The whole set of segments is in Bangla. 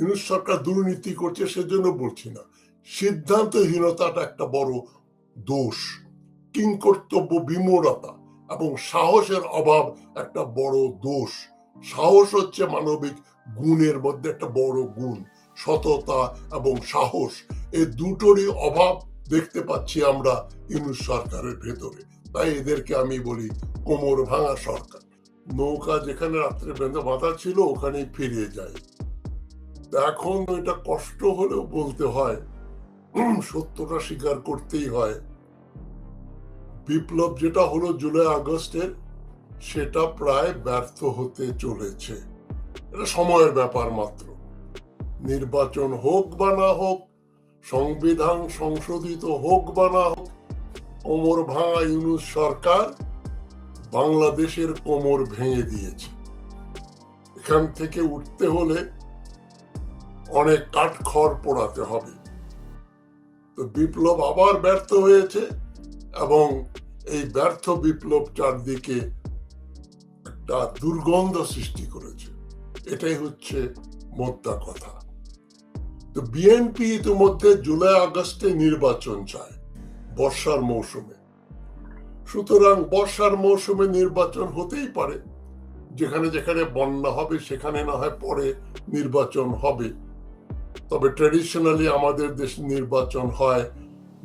ইউনুস সরকার দুর্নীতি করছে সেজন্য বলছি না। সিদ্ধান্তহীনতাটা একটা বড় দোষ। কিংকর্তব্য বিমূঢ়তা এবং সাহসের অভাব একটা বড় দোষ। সাহস হচ্ছে মানবিক গুণের মধ্যে একটা বড় গুণ। সততা এবং সাহস এই দুটোরই অভাব দেখতে পাচ্ছি আমরা ইউনুস সরকারের ভেতরে। তাই এদেরকে আমি বলি, কোমর ভাঙা সরকার। নৌকা যেখানে রাত্রে বেঁধে বাঁধা ছিল, ওখানেই ফিরে যায়। এখন এটা কষ্ট হলেও বলতে হয় সত্যটা স্বীকার করতেই হয়। বিপ্লব যেটা হলো জুলাই আগস্টের, সেটা প্রায় ব্যর্থ হতে চলেছে। এটা সময়ের ব্যাপার মাত্র। নির্বাচন হোক বা না হোক, সংবিধান সংশোধিত হোক বা না হোক কোমর ভাঙা ইউনুস সরকার বাংলাদেশের কোমর ভেঙে দিয়েছে। এখান থেকে উঠতে হলে অনেক কাঠখড় পোড়াতে হবে। তো বিপ্লব আবার ব্যর্থ হয়েছে এবং এই ব্যর্থ বিপ্লব চারদিকে একটা দুর্গন্ধ সৃষ্টি করেছে। এটাই হচ্ছে মোদ্দা কথা। তো বিএনপি ইতিমধ্যে জুলাই আগস্টে নির্বাচন চায় বর্ষার মৌসুমে। সুতরাং বর্ষার মৌসুমে নির্বাচন হতেই পারে। যেখানে যেখানে বন্যা হবে, সেখানে না হয় পরে নির্বাচন হবে। তবে ট্রেডিশনালি আমাদের দেশ নির্বাচন হয়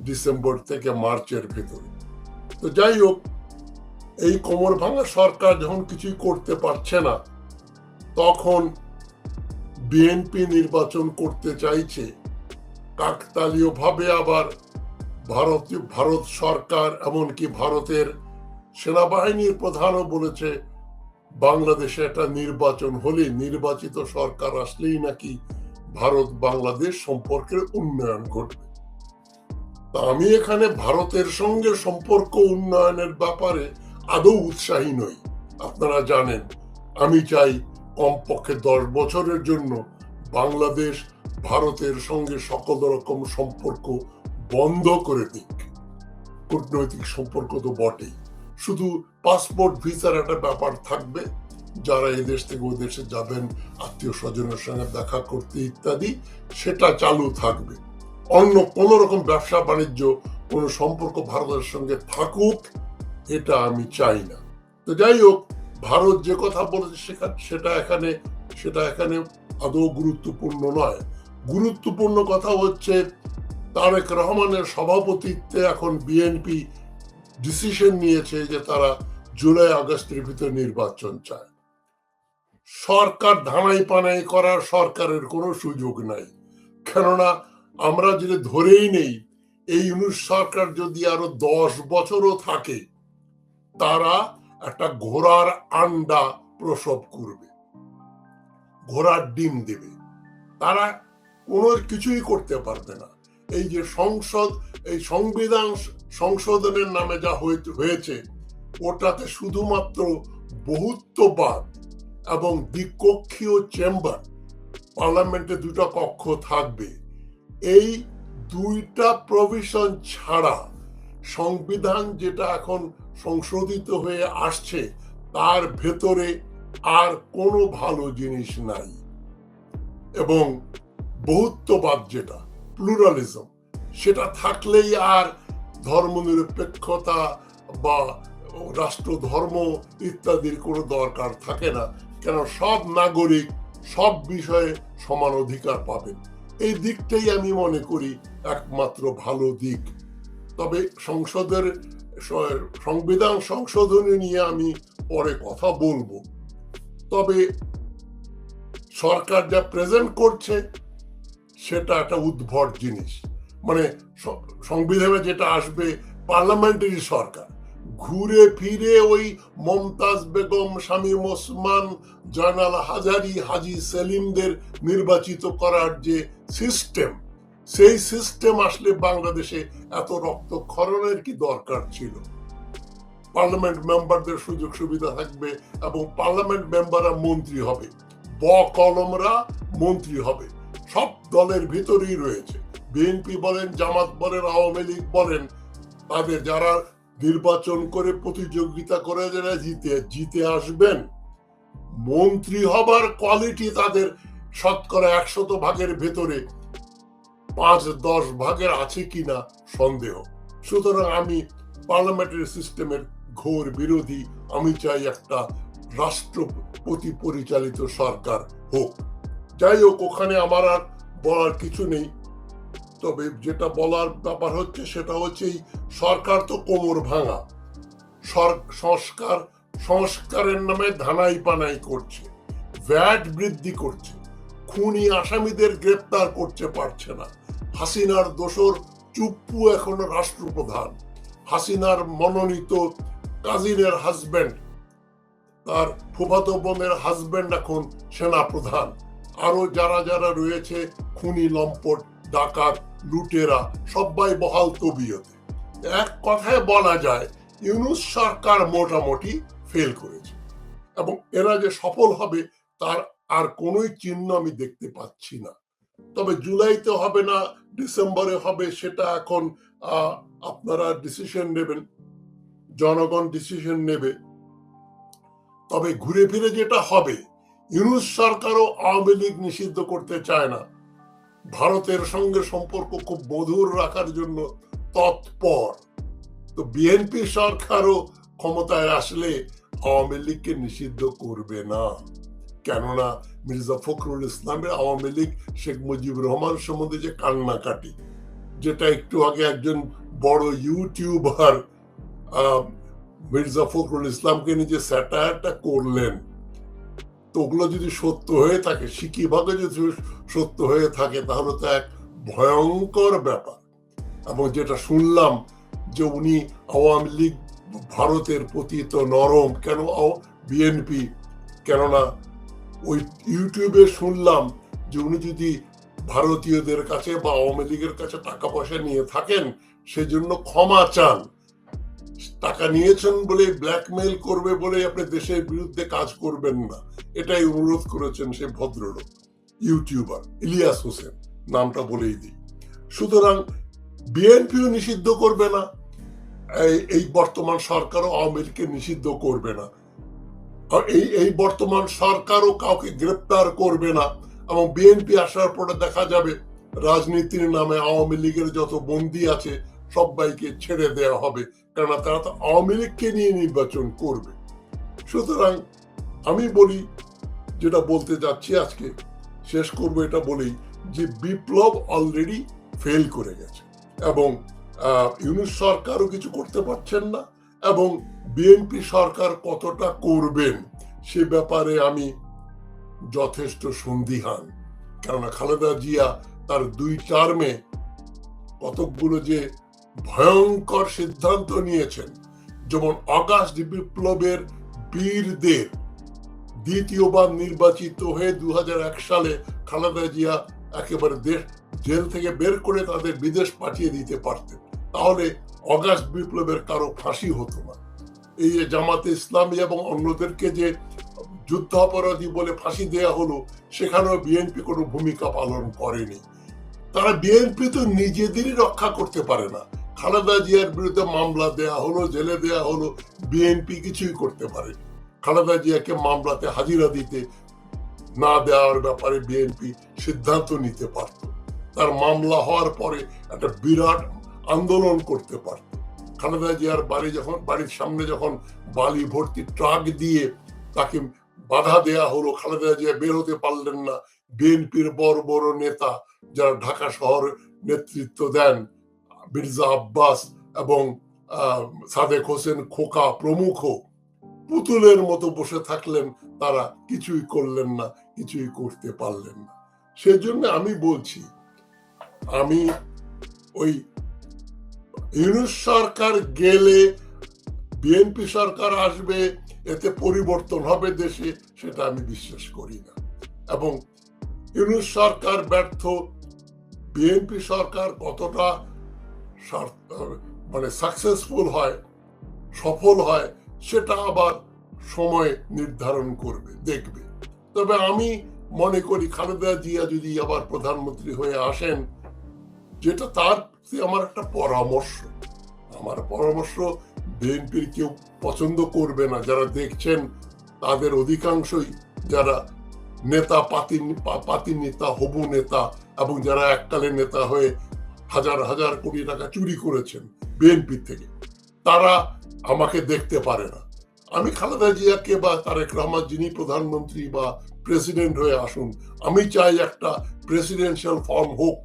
ডিসেম্বর থেকে মার্চের ভেতরে। তো যাই হোক, এই কোমর ভাঙা সরকার যখন কিছুই করতে পারছে না, তখন বিএনপি নির্বাচন করতে চাইছে। কাকতালীয় ভাবে আবার ভারতীয় ভারত সরকার এমনকি ভারতের সেনাবাহিনীর প্রধানও বলেছে, বাংলাদেশে একটা নির্বাচন হলে নির্বাচিত সরকার আসলেই নাকি ভারত বাংলাদেশ সম্পর্কের উন্নয়ন ঘটবে। আমি এখানে ভারতের সঙ্গে সম্পর্ক উন্নয়নের ব্যাপারে আদৌ উৎসাহী নই। আপনারা জানেন, আমি চাই কমপক্ষে দশ বছরের জন্য বাংলাদেশ ভারতের সঙ্গে সকল রকম সম্পর্ক বন্ধ করে দিক। কূটনৈতিক সম্পর্ক তো বটেই। শুধু পাসপোর্ট ভিসার একটা ব্যাপার থাকবে। যারা এই দেশ থেকে ওই দেশে যাবেন, আত্মীয় স্বজনের সঙ্গে দেখা করতে ইত্যাদি, সেটা চালু থাকবে। অন্য কোন রকম ব্যবসা বাণিজ্য, কোনো সম্পর্ক ভারতের সঙ্গে থাকুক, এটা আমি চাই না। তো যাই হোক, ভারত যে কথা বলেছে সেখা- সেটা এখানে সেটা এখানে আদৌ গুরুত্বপূর্ণ নয়। গুরুত্বপূর্ণ কথা হচ্ছে, তারেক রহমানের সভাপতিত্বে এখন বিএনপি ডিসিশন নিয়েছে যে তারা জুলাই আগস্টের ভিতরে নির্বাচন চায়। সরকার ধানাই পানাই করার সরকারের কোনো সুযোগ নাই। কেননা আমরা যদি ধরেই নেই, এই ইউনুস সরকার যদি আরও দশ বছরও থাকে, তারা একটা ঘোড়ার আন্ডা প্রসব করবে, ঘোড়ার ডিম দেবে। তারা কোনো কিছুই করতে পারবে না। এই যে সংসদ, এই সংবিধান সংশোধনের নামে যা হয়ে- হয়েছে, ওটাতে শুধুমাত্র বহুত্ববাদ এবং দ্বিকক্ষীয় চেম্বার, পার্লামেন্টে দুটো কক্ষ থাকবে। এই দুইটা প্রভিশন ছাড়া সংবিধান যেটা এখন সংশোধিত হয়ে আসছে, তার ভেতরে আর কোনো ভালো জিনিস নাই। এবং বহুত্ববাদ যেটা, প্লুরালিজম, সেটা থাকলেই আর ধর্মনিরপেক্ষতা বা রাষ্ট্র ধর্ম ইত্যাদির কোনো দরকার থাকে না। কেন সব নাগরিক সব বিষয়ে সমান অধিকার পাবেন। এই দিকটাই আমি মনে করি একমাত্র ভালো দিক। তবে সংসদের সংবিধান সংশোধনী নিয়ে আমি পরে কথা বলব। তবে সরকার যা প্রেজেন্ট করছে, সেটা একটা উদ্ভট জিনিস। মানে সংবিধানে যেটা আসবে, পার্লামেন্টারি সরকার। ঘুরে ফিরে ওই মমতাজ বেগম, শামীম ওসমান, জানাল হাজারি, হাজি সেলিমদের নির্বাচিত করার যে সিস্টেম, সেই সিস্টেম আসলে বাংলাদেশে এত রক্তক্ষরণের কি দরকার ছিল? পার্লামেন্ট মেম্বারদের সুযোগ সুবিধা থাকবে এবং পার্লামেন্ট মেম্বাররা মন্ত্রী হবে, ব কলমরা মন্ত্রী হবে, সব দলের ভিতরেই রয়েছে। বিএনপি বলেন, জামাত বলেন, আওয়ামী লীগ বলেন, তাদের যারা নির্বাচন করে প্রতিযোগিতা করে যারা জিতে জিতে আসবেন, মন্ত্রী হবার কোয়ালিটি তাদের শতকরা একশত ভাগের ভেতরে পাঁচ, দশ ভাগের আছে কিনা সন্দেহ। সুতরাং আমি পার্লামেন্টারি সিস্টেমের ঘোর বিরোধী, আমি চাই একটা রাষ্ট্রপতি পরিচালিত সরকার হোক। যাই হোক, ওখানে আমার আর বলার কিছু নেই। তবে যেটা বলার ব্যাপার হচ্ছে সেটা হচ্ছে এই সরকার তো কোমর ভাঙা। সংস্কার, সংস্কারের নামে ধানাই পানাই করছে, ভ্যাট বৃদ্ধি করছে, খুনি আসামিদের গ্রেপ্তার করতে পারছে না। হাসিনার দোসর চুপ্পু এখনও রাষ্ট্রপ্রধান। হাসিনার মনোনীত কাজিনের হাজবেন্ড তার ফুফাতো বোনের হাজবেন্ড এখন সেনা প্রধান আরও যারা যারা রয়েছে, খুনি, লম্পট, ডাকাত লুটেরা সবাই বহাল তবিয়তে। এক কথায় বলা যায়, ইউনুস সরকার মোটামুটি ফেল করেছে। এবং এরা যে সফল হবে, তার আর কোনোই চিহ্ন আমি দেখতে পাচ্ছি না। তবে জুলাইতে হবে না, ডিসেম্বরে হবে, সেটা এখন আপনারা ডিসিশন নেবেন। জনগণ ডিসিশন নেবে। তবে ঘুরে ফিরে যেটা হবে, ইউনুস সরকারও আওয়ামী লীগ নিষিদ্ধ করতে চায় না। ভারতের সঙ্গে সম্পর্ক খুব মধুর রাখার জন্য তৎপর। তো বিএনপি সরকারও ক্ষমতায় আসলে আওয়ামী লীগকে নিষিদ্ধ করবে না। কেননা মির্জা ফখরুল ইসলামের আওয়ামী লীগ শেখ মুজিবুর রহমান সম্বন্ধে যে কান্নাকাটি, যেটা একটু আগে একজন বড় ইউটিউবার মির্জা ফখরুল ইসলামকে নিজে স্যাটায়ারটা করলেন। তো ওগুলো যদি সত্য হয়ে থাকে সিকি ভাগে যদি সত্য হয়ে থাকে, তাহলে তো এক ভয়ঙ্কর ব্যাপার। এবং যেটা শুনলাম যে উনি আওয়ামী লীগ ভারতের প্রতি তো নরম, কেন বিএনপি, কেননা ওই ইউটিউবে শুনলাম যে উনি যদি ভারতীয়দের কাছে বা আওয়ামী লীগের কাছে টাকা পয়সা নিয়ে থাকেন, সেজন্য ক্ষমা চান। টাকা নিয়েছেন বলে ব্ল্যাকমেইল করবে বলে আপনি দেশের বিরুদ্ধে কাজ করবেন না। এটাই অনুরোধ করেছেন সে ভদ্রলোক ইউটিউবার ইলিয়াস হোসেন। নামটা বলেই দিই। সুতরাং বিএনপিও নিষিদ্ধ করবে না, এই বর্তমান সরকারও আওয়ামী লীগকে নিষিদ্ধ করবে না। এই এই বর্তমান সরকারও কাউকে গ্রেপ্তার করবে না। এবং বিএনপি আসার পরে দেখা যাবে রাজনীতির নামে আওয়ামী লীগের যত বন্দী আছে, সবাইকে ছেড়ে দেওয়া হবে। কেননা তারা তো আওয়ামী লীগকে নিয়ে নির্বাচন করবে। সুতরাং আমি বলি, যেটা বলতে যাচ্ছি আজকে, শেষ করব এটা বলেই যে বিপ্লব অলরেডি ফেল করে গেছে এবং ইউনুস সরকারও কিছু করতে পারছেন না এবং বিএনপি সরকার কতটা করবেন সে ব্যাপারে আমি যথেষ্ট সন্দিহান। কেননা খালেদা জিয়া তার দুই টার্মে কতকগুলো যে ভয়ঙ্কর সিদ্ধান্ত নিয়েছেন যেমন অগাস্ট বিপ্লবের বীরদের দ্বিতীয়বার নির্বাচিত হয়ে দু সালে খালেদা জিয়া একেবারে দেশ জেল থেকে বের করে তাদের বিদেশ পাঠিয়ে দিতে পারতেন। তাহলে অগাস্ট বিপ্লবের কারও ফাঁসি হতো না। এই যে জামাতে ইসলামী এবং অন্যদেরকে যে যুদ্ধ অপরাধী বলে ফাঁসি দেয়া হলো, সেখানেও বিএনপি কোনো ভূমিকা পালন করেনি। তারা বিএনপি তো নিজেদেরই রক্ষা করতে পারে না। খালেদা জিয়ার বিরুদ্ধে মামলা দেয়া হলো, জেলে দেয়া হলো বিএনপি কিছুই করতে পারে খালেদা জিয়াকে মামলাতে হাজিরা দিতে না দেওয়ার ব্যাপারে বিএনপি সিদ্ধান্ত নিতে পারত। তার মামলা হওয়ার পরে একটা বিরাট আন্দোলন করতে পারত। খালেদা জিয়ার বাড়ি যখন, বাড়ির সামনে যখন বালি ভর্তি ট্রাক দিয়ে তাকে বাধা দেয়া হলো, খালেদা জিয়া বের হতে পারলেন না। বিএনপির বড় বড় নেতা যারা ঢাকা শহর নেতৃত্ব দেন মির্জা আব্বাস এবং সাদেক হোসেন খোকা প্রমুখ পুতুলের মতো বসে থাকলেন, তারা কিছুই করলেন না, কিছুই করতে পারলেন না। সেজন্য আমি বলছি, আমি ওই ইউনুস সরকার গেলে বিএনপি সরকার আসবে, এতে পরিবর্তন হবে দেশে, সেটা আমি বিশ্বাস করি না। এবং ইউনুস সরকার ব্যর্থ, বিএনপি সরকার কতটা মানে সাকসেসফুল হয়, সফল হয়, সেটা আবার সময় নির্ধারণ করবে, দেখবে। তবে আমি মনে করি খালেদা জিয়া যদি আবার প্রধানমন্ত্রী হয়ে আসেন, যেটা তার আমার একটা পরামর্শ। আমার পরামর্শ, বিএনপির কেউ পছন্দ করবে না, যারা দেখছেন, তাদের অধিকাংশই যারা নেতা, পাতি পাতি নেতা, হবু নেতা, এবং যারা এককালে নেতা হয়ে হাজার হাজার কোটি টাকা চুরি করেছেন বিএনপি থেকে। তারা আমাকে দেখতে পারে না। আমি খালেদা জিয়াকে বা তারেক রহমান যিনি প্রধানমন্ত্রী বা প্রেসিডেন্ট হয়ে আসুন, আমি চাই একটা প্রেসিডেন্সিয়াল ফর্ম হোক।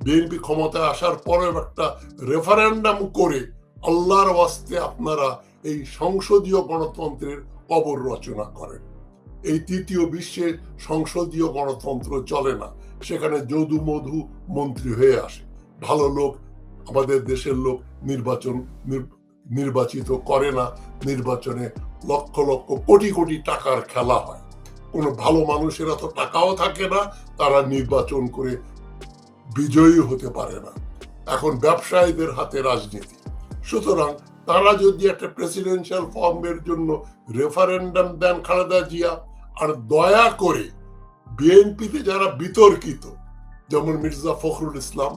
বিএনপি ক্ষমতায় আসার পরেও একটা রেফারেন্ডাম করে আল্লাহর ওয়াস্তে আপনারা এই সংসদীয় গণতন্ত্রের কবর রচনা করেন। এই তৃতীয় বিশ্বে সংসদীয় গণতন্ত্র চলে না, সেখানে যদু মধু মন্ত্রী হয়ে আসে। ভালো লোক, আমাদের দেশের লোক নির্বাচন নির্বাচিত করে না। নির্বাচনে লক্ষ লক্ষ, কোটি কোটি টাকার খেলা হয়। কোনো ভালো মানুষের এত টাকাও থাকে না, তারা নির্বাচন করে বিজয়ী হতে পারে না। এখন ব্যবসায়ীদের হাতে রাজনীতি। সুতরাং তারা যদি একটা প্রেসিডেন্সিয়াল ফর্মের জন্য রেফারেন্ডাম দেন খালেদা জিয়া, আর দয়া করে বিএনপিতে যারা বিতর্কিত, যেমন মির্জা ফখরুল ইসলাম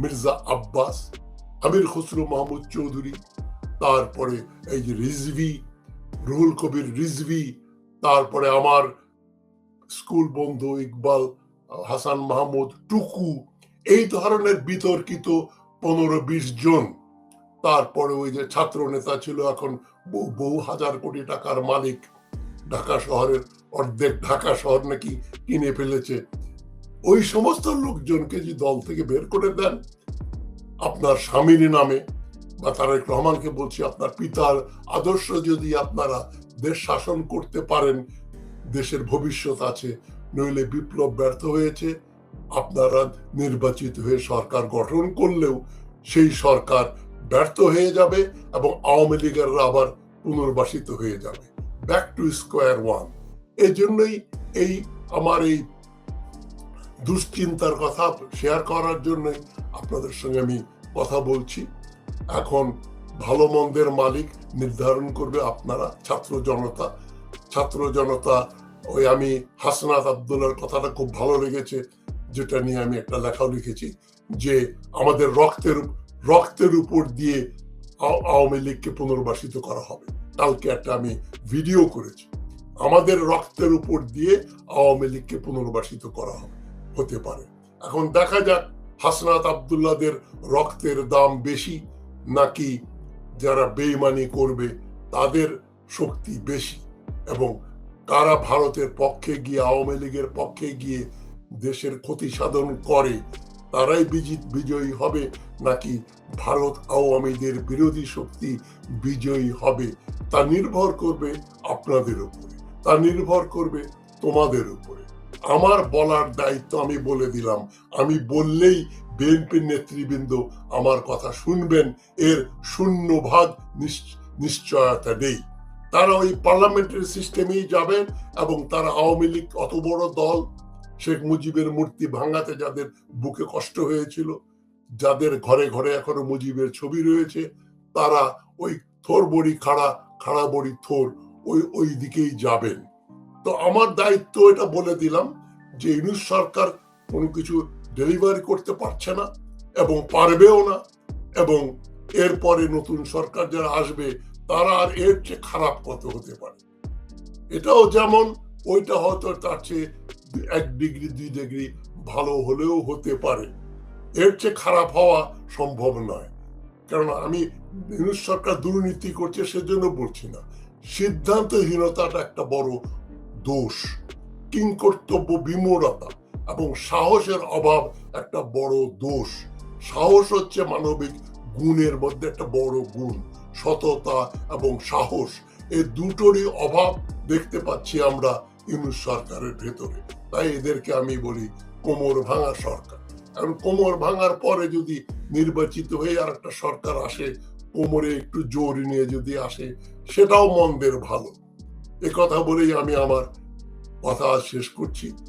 মির্জা আব্বাস, আমির খসরু মাহমুদ চৌধুরী, তারপরে এই রিজভি, রুহুল কবির রিজভি, তারপরে আমার স্কুল বন্ধু ইকবাল, হাসান মাহমুদ, টুকু, এই ধরনের বিতর্কিত পনেরো বিশ জন। তারপরে ওই যে ছাত্র নেতা ছিল এখন বহু হাজার কোটি টাকার মালিক, ঢাকা শহরের অর্ধেক, ঢাকা শহর নাকি কিনে ফেলেছে। ওই সমস্ত লোকজনকে যে দল থেকে বের করে দেন, আপনার স্বামীর নামে বা তারেক রহমানকে বলছি, আপনার পিতার আদর্শ যদি আপনারা দেশ শাসন করতে পারেন, দেশের ভবিষ্যৎ আছে, নইলে বিপ্লব ব্যর্থ হয়েছে, আপনারা নির্বাচিত হয়ে সরকার গঠন করলেও সেই সরকার ব্যর্থ হয়ে যাবে এবং আওয়ামী লীগেররা আবার পুনর্বাসিত হয়ে যাবে। ব্যাক টু স্কোয়ার ওয়ান এই জন্যই এই, আমার এই দুশ্চিন্তার কথা শেয়ার করার জন্য আপনাদের সঙ্গে আমি কথা বলছি। এখন ভালো মন্দের মালিক নির্ধারণ করবে আপনারা, ছাত্র জনতা। ছাত্র জনতা, ওই আমি হাসনাত আবদুল্লার কথাটা খুব ভালো লেগেছে, যেটা নিয়ে আমি একটা লেখাও লিখেছি, যে আমাদের রক্তের রক্তের উপর দিয়ে আওয়ামী লীগকে পুনর্বাসিত করা হবে। কালকে একটা আমি ভিডিও করেছি। আমাদের রক্তের উপর দিয়ে আওয়ামী লীগকে পুনর্বাসিত করা হবে। হতে পারে। এখন দেখা যাক হাসনাত আবদুল্লাদের রক্তের দাম বেশি নাকি যারা বেইমানি করবে তাদের শক্তি বেশি এবং কারা ভারতের পক্ষে গিয়ে, আওয়ামী লীগের পক্ষে গিয়ে দেশের ক্ষতি সাধন করে, তারাই বিজিত বিজয়ী হবে নাকি ভারত আওয়ামীদের বিরোধী শক্তি বিজয়ী হবে তা নির্ভর করবে আপনাদের উপরে। তা নির্ভর করবে তোমাদের উপরে। আমার বলার দায়িত্ব আমি বলে দিলাম। আমি বললেই বিএনপির নেতৃবৃন্দ আমার কথা শুনবেন, এর শূন্য ভাগ নিশ্চ- নিশ্চয়তা নেই। তারা ওই পার্লামেন্টারি সিস্টেমেই যাবেন এবং তারা আওয়ামী লীগ অত বড় দল, শেখ মুজিবের মূর্তি ভাঙাতে যাদের বুকে কষ্ট হয়েছিল, যাদের ঘরে ঘরে এখনও মুজিবের ছবি রয়েছে, তারা ওই থোর বড়ি খাড়া খাড়া বড়ি থোর ওই ওই দিকেই যাবেন। তো আমার দায়িত্ব এটা বলে দিলাম যে ইউনুস সরকার কোনো কিছু ডেলিভারি করতে পারছে না এবং পারবেও না এবং এরপরে নতুন সরকার যারা আসবে তারা আর এর চেয়ে খারাপ কত হতে পারে। এটাও যেমন ওইটা হয়তো তার চেয়ে এক ডিগ্রি দুই ডিগ্রি ভালো হলেও হতে পারে। এর চেয়ে খারাপ হওয়া সম্ভব নয়। কারণ আমি সরকার দুর্নীতি করছে সেজন্য বলছি না। সিদ্ধান্তহীনতাটা একটা বড় দোষ কিংকর্তব্য বিমূঢ়তা এবং সাহসের অভাব একটা বড় দোষ। সাহস হচ্ছে মানবিক গুণের মধ্যে একটা বড় গুণ, সততা এবং সাহস। এই দুটোরই অভাব দেখতে পাচ্ছি আমরা ইউনুস সরকারের ভেতরে। তাই এদেরকে আমি বলি কোমর ভাঙা সরকার। কারণ কোমর ভাঙার পরে যদি নির্বাচিত হয়ে আর একটা সরকার আসে, কোমরে একটু জোর নিয়ে যদি আসে, সেটাও মন্দের ভালো। কথা বলেই আমি আমার কথা শেষ করছি।